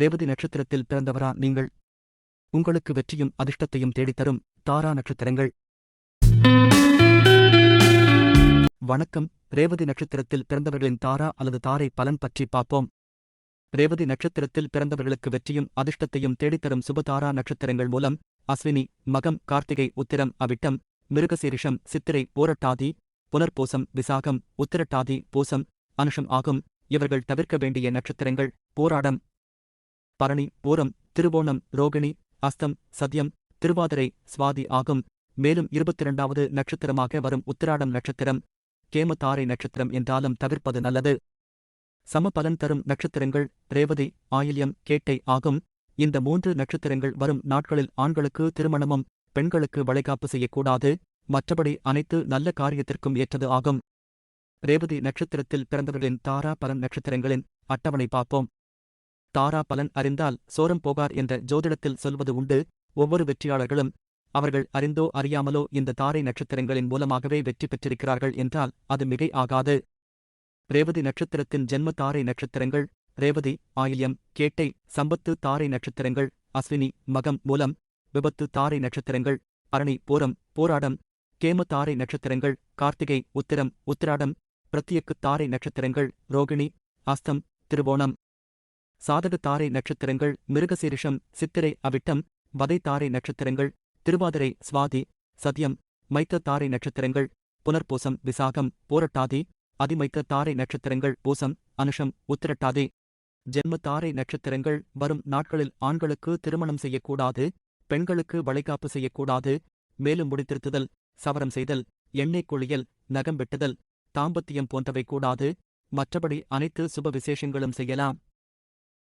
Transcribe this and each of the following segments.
ரேவதி நட்சத்திரத்தில் பிறந்தவரா நீங்கள்? உங்களுக்கு வெற்றியும் அதிர்ஷ்டத்தையும் தேடித்தரும் தாரா நட்சத்திரங்கள். வணக்கம். ரேவதி நட்சத்திரத்தில் பிறந்தவர்களின் தாரா அல்லது தாரை பலன் பற்றி பார்ப்போம். ரேவதி நட்சத்திரத்தில் பிறந்தவர்களுக்கு வெற்றியும் அதிர்ஷ்டத்தையும் தேடித்தரும் சுபதாரா நட்சத்திரங்கள் மூலம் அஸ்வினி மகம் கார்த்திகை உத்திரம் அவிட்டம் மிருகசீரிஷம் சித்திரை போரட்டாதி புனர்பூசம் விசாகம் உத்திரட்டாதி பூசம் அனுஷம் ஆகும். இவர்கள் தவிர்க்க வேண்டிய நட்சத்திரங்கள் போராடம் பரணி பூரம் திருவோணம் ரோகிணி அஸ்தம் சத்யம் திருவாதிரை சுவாதி ஆகும். மேலும் இருபத்திரண்டாவது நட்சத்திரமாக வரும் உத்திராடம் நட்சத்திரம். கேமதாரை நட்சத்திரம் என்றாலும் தவிர்ப்பது நல்லது. சம பலன் தரும் நட்சத்திரங்கள் ரேவதி ஆயில்யம் கேட்டை ஆகும். இந்த மூன்று நட்சத்திரங்கள் வரும் நாட்களில் ஆண்களுக்கு திருமணமும் பெண்களுக்கு வளைகாப்பு செய்யக்கூடாது. மற்றபடி அனைத்து நல்ல காரியத்திற்கும் ஏற்றது ஆகும். ரேவதி நட்சத்திரத்தில் பிறந்தவர்களின் தாரா பலன் நட்சத்திரங்களின் அட்டவணை பார்ப்போம். தாரா பலன் அறிந்தால் சோரம் போகார் என்ற ஜோதிடத்தில் சொல்வது உண்டு. ஒவ்வொரு வெற்றியாளர்களும் அவர்கள் அறிந்தோ அறியாமலோ இந்த தாரை நட்சத்திரங்களின் மூலமாகவே வெற்றி பெற்றிருக்கிறார்கள் என்றால் அது மிகை ஆகாது. ரேவதி நட்சத்திரத்தின் ஜென்ம தாரை நட்சத்திரங்கள் ரேவதி ஆயில்யம் கேட்டை சம்பத்து தாரை நட்சத்திரங்கள் அஸ்வினி மகம் மூலம் விபத்து தாரை நட்சத்திரங்கள் அரணி பூரம் போராடம் கேம தாரை நட்சத்திரங்கள் கார்த்திகை உத்திரம் உத்திராடம் பிரத்தியக்கு தாரை நட்சத்திரங்கள் ரோகிணி அஸ்தம் திருவோணம் சாதக தாரை நட்சத்திரங்கள் மிருகசீரிஷம் சித்திரை அவிட்டம் வதை தாரை நட்சத்திரங்கள் திருவாதிரை சுவாதி சத்யம் மைத்த தாரை நட்சத்திரங்கள் புனர்பூசம் விசாகம் போரட்டாதி அதிமைத்த தாரை நட்சத்திரங்கள் பூசம் அனுஷம் உத்திரட்டாதி. ஜென்ம தாரை நட்சத்திரங்கள் வரும் நாட்களில் ஆண்களுக்கு திருமணம் செய்யக்கூடாது பெண்களுக்கு வளைகாப்பு செய்யக்கூடாது மேலும் முடித்திருத்துதல் சவரம் செய்தல் எண்ணெய் குளியல் நகம் வெட்டுதல் தாம்பத்தியம் போன்றவை கூடாது மற்றபடி அனைத்து சுப விசேஷங்களும் செய்யலாம்.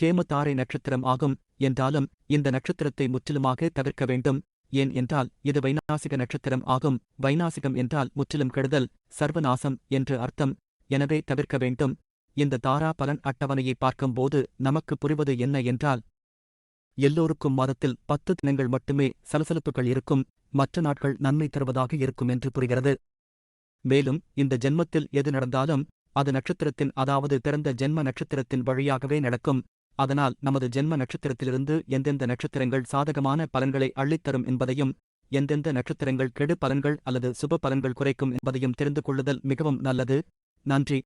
கேமத்தாரை நட்சத்திரம் ஆகும் என்றாலும் இந்த நட்சத்திரத்தை முற்றிலுமாக தவிர்க்க வேண்டும். ஏன் என்றால் இது வைநாசிக நட்சத்திரம் ஆகும். வைநாசிகம் என்றால் முற்றிலும் கெடுதல் சர்வநாசம் என்று அர்த்தம். எனவே தவிர்க்க வேண்டும். இந்த தாரா பலன் அட்டவணையை பார்க்கும்போது நமக்கு புரிவது என்ன என்றால் எல்லோருக்கும் மாதத்தில் பத்து தினங்கள் மட்டுமே சலசலப்புகள் இருக்கும். மற்ற நாட்கள் நன்மை தருவதாக இருக்கும் என்று புரிகிறது. மேலும் இந்த ஜென்மத்தில் எது நடந்தாலும் அது நட்சத்திரத்தின் அதாவது திறந்த ஜென்ம நட்சத்திரத்தின் வழியாகவே நடக்கும். அதனால் நமது ஜென்ம நட்சத்திரத்திலிருந்து எந்தெந்த நட்சத்திரங்கள் சாதகமான பலன்களை அள்ளித்தரும் என்பதையும் எந்தெந்த நட்சத்திரங்கள் கெடு பலன்கள் அல்லது சுப பலன்கள் குறைக்கும் என்பதையும் தெரிந்து கொள்ளுதல் மிகவும் நல்லது. நன்றி.